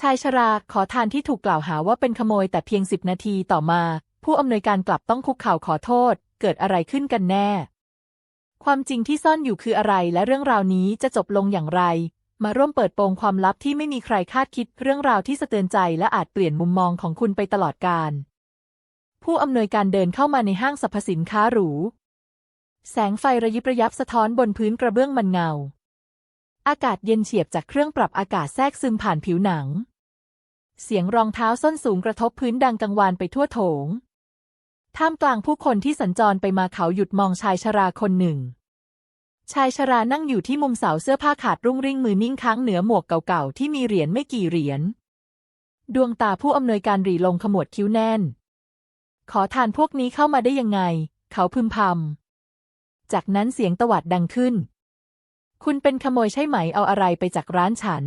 ชายชราขอทานที่ถูกกล่าวหาว่าเป็นขโมยแต่เพียงสิบนาทีต่อมา ผู้อำนวยการกลับต้องคุกเข่าขอโทษ เกิดอะไรขึ้นกันแน่ ความจริงที่ซ่อนอยู่คืออะไรและเรื่องราวนี้จะจบลงอย่างไร มาร่วมเปิดโปงความลับที่ไม่มีใครคาดคิดเรื่องราวที่สะเทือนใจและอาจเปลี่ยนมุมมองของคุณไปตลอดกาลผู้อำนวยการเดินเข้ามาในห้างสรรพสินค้าหรู แสงไฟระยิบระยับสะท้อนบนพื้นกระเบื้องมันเงา อากาศเย็นเฉียบจากเครื่องปรับอากาศแทรกซึมผ่านผิวหนัง เสียงรองเท้าส้นสูงกระทบพื้นดังกังวานไปทั่วโถง ท่ามกลางผู้คนที่สัญจรไปมาเขาหยุดมองชายชราคนหนึ่ง ชายชรานั่งอยู่ที่มุมเสาเสื้อผ้าขาดรุ่งริ่งมือนิ่งค้างเหนือหมวกเก่าๆที่มีเหรียญไม่กี่เหรียญ ดวงตาผู้อำนวยการหรีลงขมวดคิ้วแน่น ขอทานพวกนี้เข้ามาได้ยังไง เขาพึมพำ จากนั้นเสียงตวัดดังขึ้น คุณเป็นขโมยใช่ไหมเอาอะไรไปจากร้านฉัน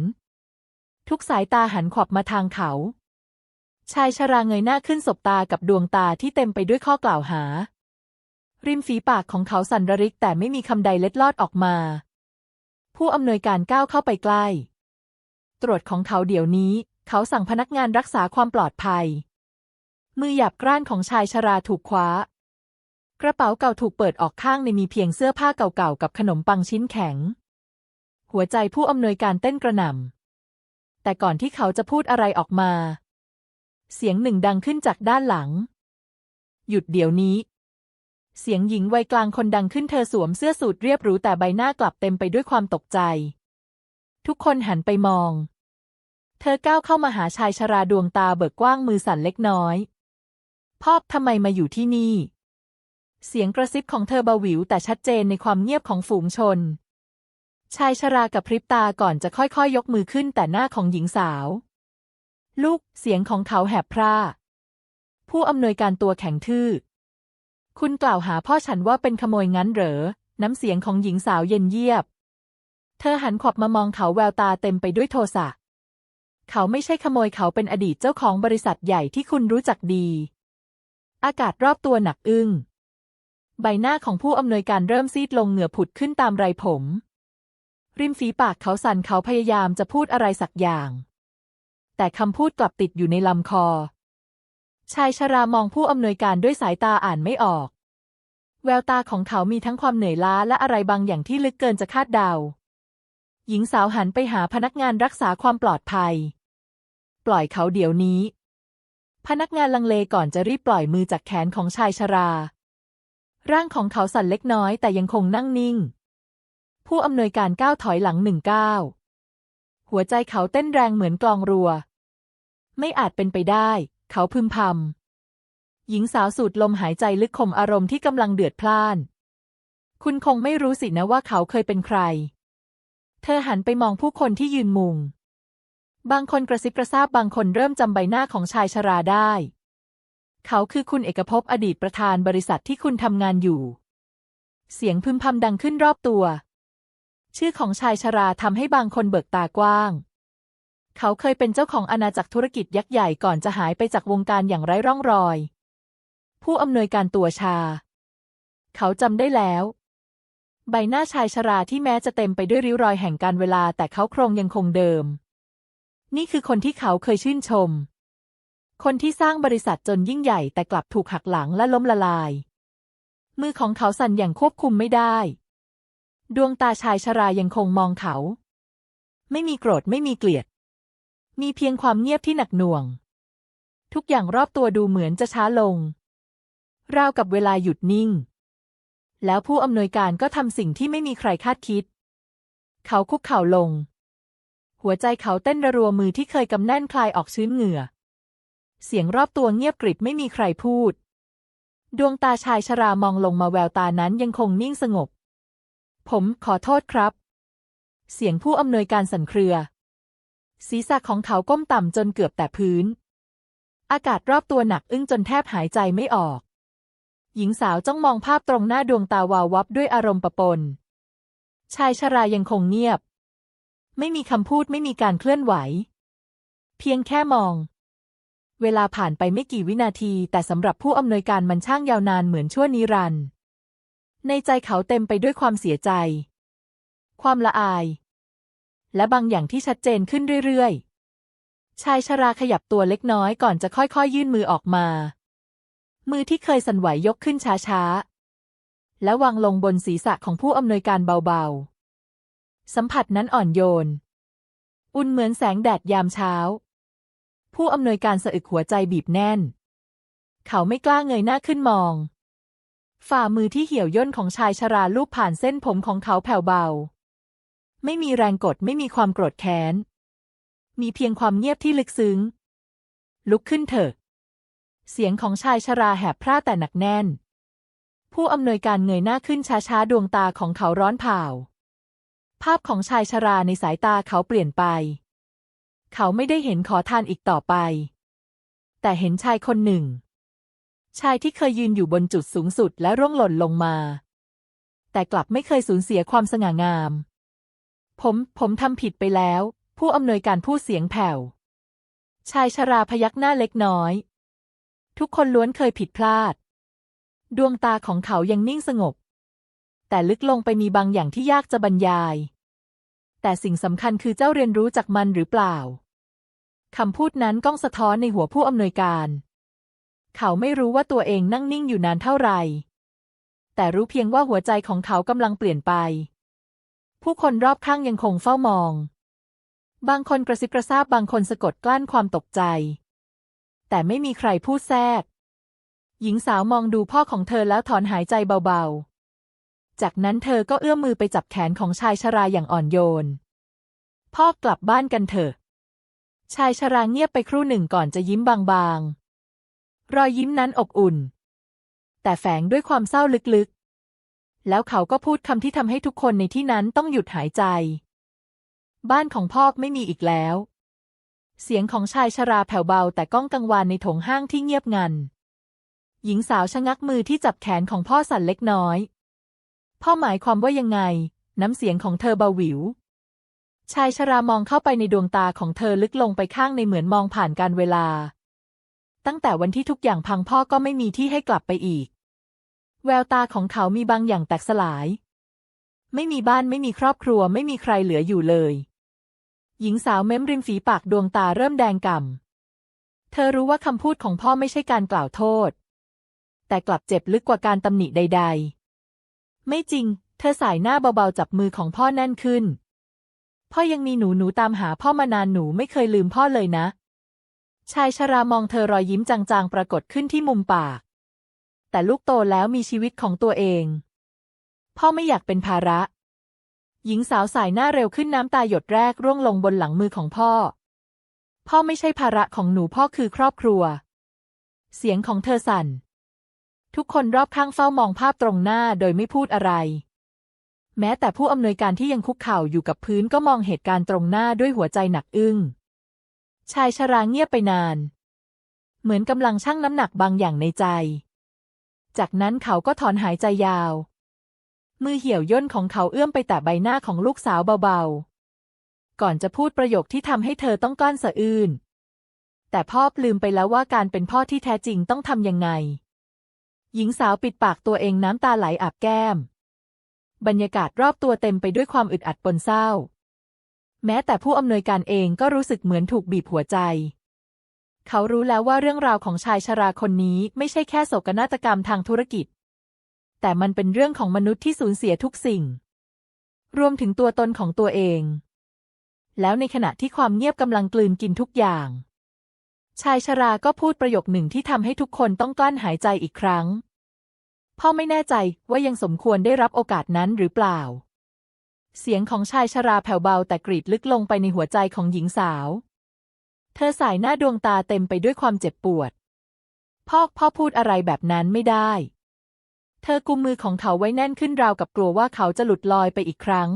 ทุกสายตาหันขวับมาทางเขา ชายชราเงยหน้าขึ้นสบตากับดวงตาที่เต็มไปด้วยข้อกล่าวหา ริมฝีปากของเขาสั่นระริกแต่ไม่มีคำใดเล็ดลอดออกมา ผู้อำนวยการก้าวเข้าไปใกล้ ตรวจของเขาเดี๋ยวนี้ เขาสั่งพนักงานรักษาความปลอดภัย มือหยาบกร้านของชายชราถูกคว้า กระเป๋าเก่าถูกเปิดออกข้างในมีเพียงเสื้อผ้าเก่าๆกับขนมปังชิ้นแข็ง หัวใจผู้อำนวยการเต้นกระหน่ำ แต่ก่อนที่เขาจะพูดอะไรออกมา เสียงหนึ่งดังขึ้นจากด้านหลัง หยุดเดี๋ยวนี้ เสียงหญิงวัยกลางคนดังขึ้นเธอสวมเสื้อสูทเรียบหรูแต่ใบหน้ากลับเต็มไปด้วยความตกใจ ทุกคนหันไปมอง เธอก้าวเข้ามาหาชายชราดวงตาเบิกกว้างมือสั่นเล็กน้อยพ่อทำไมมาอยู่ที่นี่ เสียงกระซิบของเธอเบาหวิวแต่ชัดเจนในความเงียบของฝูงชน ชายชรากับพริบตาก่อนจะค่อยๆยยกมือขึ้นแต่หน้าของหญิงสาว ลูกเสียงของเขาแหบพร่า ผู้อำนวยการตัวแข็งทื่อ คุณกล่าวหาพ่อฉันว่าเป็นขโมยงั้นเหรอ น้ำเสียงของหญิงสาวเย็นเยียบ เธอหันขวับมามองเขาแววตาเต็มไปด้วยโทสะ เขาไม่ใช่ขโมยเขาเป็นอดีตเจ้าของบริษัทใหญ่ที่คุณรู้จักดี อากาศรอบตัวหนักอึ้ง ใบหน้าของผู้อำนวยการเริ่มซีดลงเหงื่อผุดขึ้นตามไรผม ริมฝีปากเขาสั่นเขาพยายามจะพูดอะไรสักอย่าง แต่คำพูดกลับติดอยู่ในลำคอ ชายชรามองผู้อำนวยการด้วยสายตาอ่านไม่ออก แววตาของเขามีทั้งความเหนื่อยล้าและอะไรบางอย่างที่ลึกเกินจะคาดเดา หญิงสาวหันไปหาพนักงานรักษาความปลอดภัย ปล่อยเขาเดี๋ยวนี้ พนักงานลังเลก่อนจะรีบปล่อยมือจากแขนของชายชรา ร่างของเขาสั่นเล็กน้อยแต่ยังคงนั่งนิ่ง ผู้อำนวยการก้าวถอยหลังหนึ่งก้าวหัวใจเขาเต้นแรงเหมือนกลองรัว ไม่อาจเป็นไปได้ เขาพึมพำหญิงสาวสูดลมหายใจลึกข่มอารมณ์ที่กำลังเดือดพล่าน คุณคงไม่รู้สินะว่าเขาเคยเป็นใคร เธอหันไปมองผู้คนที่ยืนมุง บางคนกระซิบกระซาบบางคนเริ่มจำใบหน้าของชายชราได้ เขาคือคุณเอกภพอดีตประธานบริษัทที่คุณทำงานอยู่ เสียงพึมพำดังขึ้นรอบตัว ชื่อของชายชราทำให้บางคนเบิกตากว้าง เขาเคยเป็นเจ้าของอาณาจักรธุรกิจยักษ์ใหญ่ก่อนจะหายไปจากวงการอย่างไร้ร่องรอย ผู้อำนวยการตัวชา เขาจำได้แล้ว ใบหน้าชายชราที่แม้จะเต็มไปด้วยริ้วรอยแห่งการเวลาแต่เขาโครงยังคงเดิม นี่คือคนที่เขาเคยชื่นชม คนที่สร้างบริษัทจนยิ่งใหญ่แต่กลับถูกหักหลังและล้มละลาย มือของเขาสั่นอย่างควบคุมไม่ได้ ดวงตาชายชรายังคงมองเขา ไม่มีโกรธไม่มีเกลียด มีเพียงความเงียบที่หนักหน่วง ทุกอย่างรอบตัวดูเหมือนจะช้าลง ราวกับเวลาหยุดนิ่ง แล้วผู้อำนวยการก็ทำสิ่งที่ไม่มีใครคาดคิด เขาคุกเข่าลง หัวใจเขาเต้นระรัวมือที่เคยกำแน่นคลายออกชื้นเหงื่อ เสียงรอบตัวเงียบกริบไม่มีใครพูด ดวงตาชายชรามองลงมาแววตานั้นยังคงนิ่งสงบ ผมขอโทษครับ เสียงผู้อำนวยการสั่นเครือ ศีรษะของเขาก้มต่ำจนเกือบแต่พื้น อากาศรอบตัวหนักอึ้งจนแทบหายใจไม่ออก หญิงสาวจ้องมองภาพตรงหน้าดวงตาวาววับด้วยอารมณ์ประปน ชายชรายังคงเงียบ ไม่มีคำพูดไม่มีการเคลื่อนไหว เพียงแค่มอง เวลาผ่านไปไม่กี่วินาที แต่สำหรับผู้อำนวยการมันช่างยาวนานเหมือนชั่วนิรันดร์ ในใจเขาเต็มไปด้วยความเสียใจ ความละอาย และบางอย่างที่ชัดเจนขึ้นเรื่อยๆ ชายชราขยับตัวเล็กน้อยก่อนจะค่อยๆ ยื่นมือออกมา มือที่เคยสั่นไหวยกขึ้นช้าๆ และวางลงบนศีรษะของผู้อำนวยการเบาๆ สัมผัสนั้นอ่อนโยน อุ่นเหมือนแสงแดดยามเช้า ผู้อำนวยการสะอึกหัวใจบีบแน่น เขาไม่กล้าเงยหน้าขึ้นมอง ฝ่ามือที่เหี่ยวย่นของชายชราลูบผ่านเส้นผมของเขาแผ่วเบา ไม่มีแรงกดไม่มีความโกรธแค้น มีเพียงความเงียบที่ลึกซึ้ง ลุกขึ้นเถอะ เสียงของชายชราแหบพร่าแต่หนักแน่น ผู้อำนวยการเงยหน้าขึ้นช้าๆ ดวงตาของเขาร้อนเผาภาพของชายชราในสายตาเขาเปลี่ยนไป เขาไม่ได้เห็นขอทานอีกต่อไป แต่เห็นชายคนหนึ่ง ชายที่เคยยืนอยู่บนจุดสูงสุดและร่วงหล่นลงมา แต่กลับไม่เคยสูญเสียความสง่างาม ผม ผมทำผิดไปแล้ว ผู้อำนวยการพูดเสียงแผ่ว ชายชราพยักหน้าเล็กน้อย ทุกคนล้วนเคยผิดพลาด ดวงตาของเขายังนิ่งสงบ แต่ลึกลงไปมีบางอย่างที่ยากจะบรรยาย แต่สิ่งสำคัญคือเจ้าเรียนรู้จากมันหรือเปล่าคำพูดนั้นก้องสะท้อนในหัวผู้อำนวยการ เขาไม่รู้ว่าตัวเองนั่งนิ่งอยู่นานเท่าไหร่ แต่รู้เพียงว่าหัวใจของเขากำลังเปลี่ยนไป ผู้คนรอบข้างยังคงเฝ้ามอง บางคนกระซิบกระซาบบางคนสะกดกลั้นความตกใจ แต่ไม่มีใครพูดแทรก หญิงสาวมองดูพ่อของเธอแล้วถอนหายใจเบาๆ จากนั้นเธอก็เอื้อมมือไปจับแขนของชายชราอย่างอ่อนโยน พ่อกลับบ้านกันเถอะชายชราเงียบไปครู่หนึ่งก่อนจะยิ้มบางๆ รอยยิ้มนั้นอบอุ่น แต่แฝงด้วยความเศร้าลึกๆ แล้วเขาก็พูดคำที่ทำให้ทุกคนในที่นั้นต้องหยุดหายใจ บ้านของพ่อไม่มีอีกแล้ว เสียงของชายชราแผ่วเบาแต่ก้องกังวานในถงห้างที่เงียบงัน หญิงสาวชะงักมือที่จับแขนของพ่อสั่นเล็กน้อย พ่อหมายความว่ายังไง น้ำเสียงของเธอเบาหวิวชายชรามองเข้าไปในดวงตาของเธอลึกลงไปข้างในเหมือนมองผ่านการเวลา ตั้งแต่วันที่ทุกอย่างพังพ่อก็ไม่มีที่ให้กลับไปอีก แววตาของเขามีบางอย่างแตกสลาย ไม่มีบ้านไม่มีครอบครัวไม่มีใครเหลืออยู่เลย หญิงสาวเม้มริมฝีปากดวงตาเริ่มแดงก่ำ เธอรู้ว่าคำพูดของพ่อไม่ใช่การกล่าวโทษ แต่กลับเจ็บลึกกว่าการตำหนิใด ๆ ไม่จริง เธอสายหน้าเบาๆจับมือของพ่อแน่นขึ้น พ่อยังมีหนูหนูตามหาพ่อมานานหนูไม่เคยลืมพ่อเลยนะ ชายชรามองเธอรอยยิ้มจางๆ ปรากฏขึ้นที่มุมปาก แต่ลูกโตแล้วมีชีวิตของตัวเอง พ่อไม่อยากเป็นภาระ หญิงสาวสายหน้าเร็วขึ้นน้ำตาหยดแรกร่วงลงบนหลังมือของพ่อ พ่อไม่ใช่ภาระของหนูพ่อคือครอบครัว เสียงของเธอสั่น ทุกคนรอบข้างเฝ้ามองภาพตรงหน้าโดยไม่พูดอะไร แม้แต่ผู้อำนวยการที่ยังคุกเข่าอยู่กับพื้นก็มองเหตุการณ์ตรงหน้าด้วยหัวใจหนักอึ้ง ชายชราเงียบไปนาน เหมือนกำลังชั่งน้ำหนักบางอย่างในใจ จากนั้นเขาก็ถอนหายใจยาว มือเหี่ยวย่นของเขาเอื้อมไปแตะใบหน้าของลูกสาวเบาๆ ก่อนจะพูดประโยคที่ทำให้เธอต้องกลั้นสะอื้นแต่พ่อลืมไปแล้วว่าการเป็นพ่อที่แท้จริงต้องทำยังไง หญิงสาวปิดปากตัวเองน้ำตาไหลอาบแก้ม บรรยากาศรอบตัวเต็มไปด้วยความอึดอัดปนเศร้า แม้แต่ผู้อำนวยการเองก็รู้สึกเหมือนถูกบีบหัวใจ เขารู้แล้วว่าเรื่องราวของชายชราคนนี้ไม่ใช่แค่โศกนาฏกรรมทางธุรกิจ แต่มันเป็นเรื่องของมนุษย์ที่สูญเสียทุกสิ่ง รวมถึงตัวตนของตัวเอง แล้วในขณะที่ความเงียบกำลังกลืนกินทุกอย่าง ชายชราก็พูดประโยคหนึ่งที่ทำให้ทุกคนต้องกลั้นหายใจอีกครั้งพ่อไม่แน่ใจว่ายังสมควรได้รับโอกาสนั้นหรือเปล่า เสียงของชายชราแผ่วเบาแต่กรีดลึกลงไปในหัวใจของหญิงสาว เธอสายหน้าดวงตาเต็มไปด้วยความเจ็บปวด พ่อพ่อพูดอะไรแบบนั้นไม่ได้ เธอกุมมือของเขาไว้แน่นขึ้นราวกับกลัวว่าเขาจะหลุดลอยไปอีกครั้ง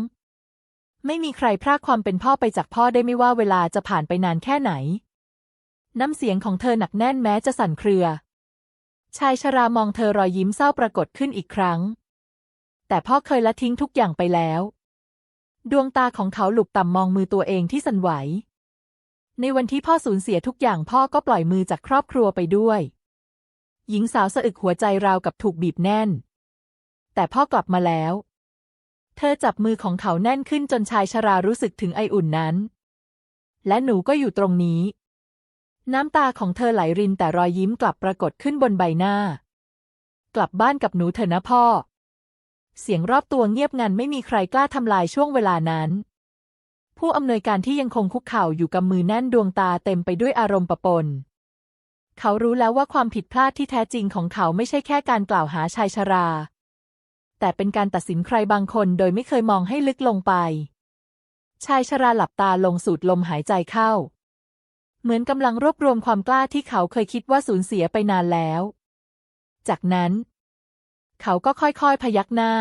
ไม่มีใครพรากความเป็นพ่อไปจากพ่อได้ไม่ว่าเวลาจะผ่านไปนานแค่ไหน น้ำเสียงของเธอหนักแน่นแม้จะสั่นเครือ ชายชรามองเธอรอยยิ้มเศร้าปรากฏขึ้นอีกครั้ง แต่พ่อเคยละทิ้งทุกอย่างไปแล้ว ดวงตาของเขาหลุบต่ำมองมือตัวเองที่สั่นไหว ในวันที่พ่อสูญเสียทุกอย่างพ่อก็ปล่อยมือจากครอบครัวไปด้วย หญิงสาวสะอึกหัวใจราวกับถูกบีบแน่น แต่พ่อกลับมาแล้ว เธอจับมือของเขาแน่นขึ้นจนชายชรารู้สึกถึงไออุ่นนั้น และหนูก็อยู่ตรงนี้ น้ำตาของเธอไหลรินแต่รอยยิ้มกลับปรากฏขึ้นบนใบหน้า กลับบ้านกับหนูเถอะนะพ่อ เสียงรอบตัวเงียบงันไม่มีใครกล้าทำลายช่วงเวลานั้น ผู้อำนวยการที่ยังคงคุกเข่าอยู่กับมือแน่นดวงตาเต็มไปด้วยอารมณ์ปะปน เขารู้แล้วว่าความผิดพลาดที่แท้จริงของเขาไม่ใช่แค่การกล่าวหาชายชรา แต่เป็นการตัดสินใครบางคนโดยไม่เคยมองให้ลึกลงไป ชายชราหลับตาลงสูดลมหายใจเข้า เหมือนกำลังรวบรวมความกล้าที่เขาเคยคิดว่าสูญเสียไปนานแล้ว จากนั้น เขาก็ค่อยๆ พยักหน้า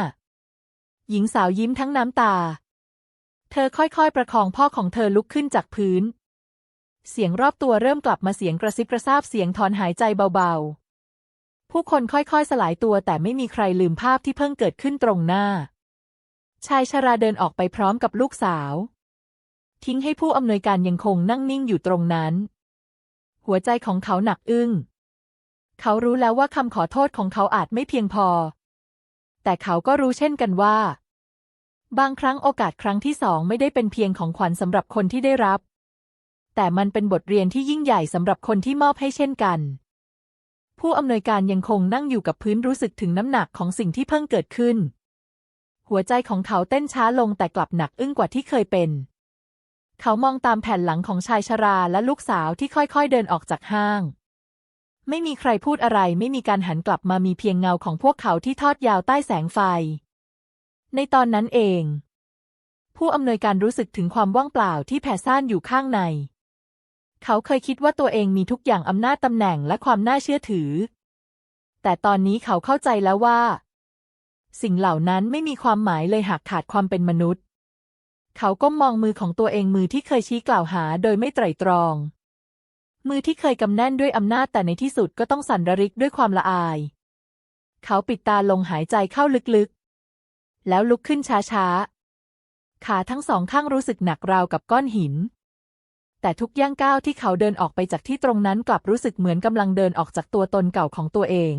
หญิงสาวยิ้มทั้งน้ำตา เธอค่อยๆ ประคองพ่อของเธอลุกขึ้นจากพื้น เสียงรอบตัวเริ่มกลับมาเสียงกระซิบกระซาบเสียงถอนหายใจเบาๆ ผู้คนค่อยๆ สลายตัวแต่ไม่มีใครลืมภาพที่เพิ่งเกิดขึ้นตรงหน้า ชายชราเดินออกไปพร้อมกับลูกสาว ทิ้งให้ผู้อำนวยการยังคงนั่งนิ่งอยู่ตรงนั้น หัวใจของเขาหนักอึ้ง เขารู้แล้วว่าคำขอโทษของเขาอาจไม่เพียงพอ แต่เขาก็รู้เช่นกันว่า บางครั้งโอกาสครั้งที่สองไม่ได้เป็นเพียงของขวัญสำหรับคนที่ได้รับ แต่มันเป็นบทเรียนที่ยิ่งใหญ่สำหรับคนที่มอบให้เช่นกัน ผู้อำนวยการยังคงนั่งอยู่กับพื้นรู้สึกถึงน้ำหนักของสิ่งที่เพิ่งเกิดขึ้น หัวใจของเขาเต้นช้าลงแต่กลับหนักอึ้งกว่าที่เคยเป็น เขามองตามแผ่นหลังของชายชราและลูกสาวที่ค่อยๆเดินออกจากห้าง ไม่มีใครพูดอะไรไม่มีการหันกลับมามีเพียงเงาของพวกเขาที่ทอดยาวใต้แสงไฟ ในตอนนั้นเอง ผู้อำนวยการรู้สึกถึงความว่างเปล่าที่แผ่ซ่านอยู่ข้างใน เขาเคยคิดว่าตัวเองมีทุกอย่างอำนาจตำแหน่งและความน่าเชื่อถือ แต่ตอนนี้เขาเข้าใจแล้วว่า สิ่งเหล่านั้นไม่มีความหมายเลยหากขาดความเป็นมนุษย์ เขาก้มมองมือของตัวเองมือที่เคยชี้กล่าวหาโดยไม่ไตร่ตรอง มือที่เคยกำแน่นด้วยอำนาจแต่ในที่สุดก็ต้องสั่นระริกด้วยความละอาย เขาปิดตาลงหายใจเข้าลึกๆ แล้วลุกขึ้นช้าๆ ขาทั้งสองข้างรู้สึกหนักราวกับก้อนหิน แต่ทุกย่างก้าวที่เขาเดินออกไปจากที่ตรงนั้นกลับรู้สึกเหมือนกำลังเดินออกจากตัวตนเก่าของตัวเอง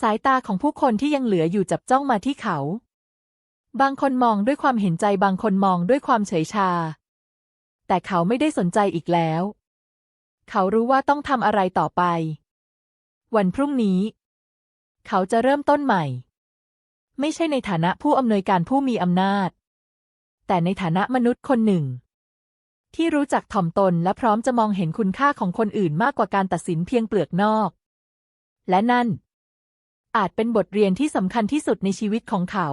สายตาของผู้คนที่ยังเหลืออยู่จับจ้องมาที่เขา บางคนมองด้วยความเห็นใจบางคนมองด้วยความเฉยชา แต่เขาไม่ได้สนใจอีกแล้ว เขารู้ว่าต้องทำอะไรต่อไป วันพรุ่งนี้ เขาจะเริ่มต้นใหม่ ไม่ใช่ในฐานะผู้อำนวยการผู้มีอำนาจ แต่ในฐานะมนุษย์คนหนึ่ง ที่รู้จักถ่อมตนและพร้อมจะมองเห็นคุณค่าของคนอื่นมากกว่าการตัดสินเพียงเปลือกนอก และนั่น อาจเป็นบทเรียนที่สำคัญที่สุดในชีวิตของเขา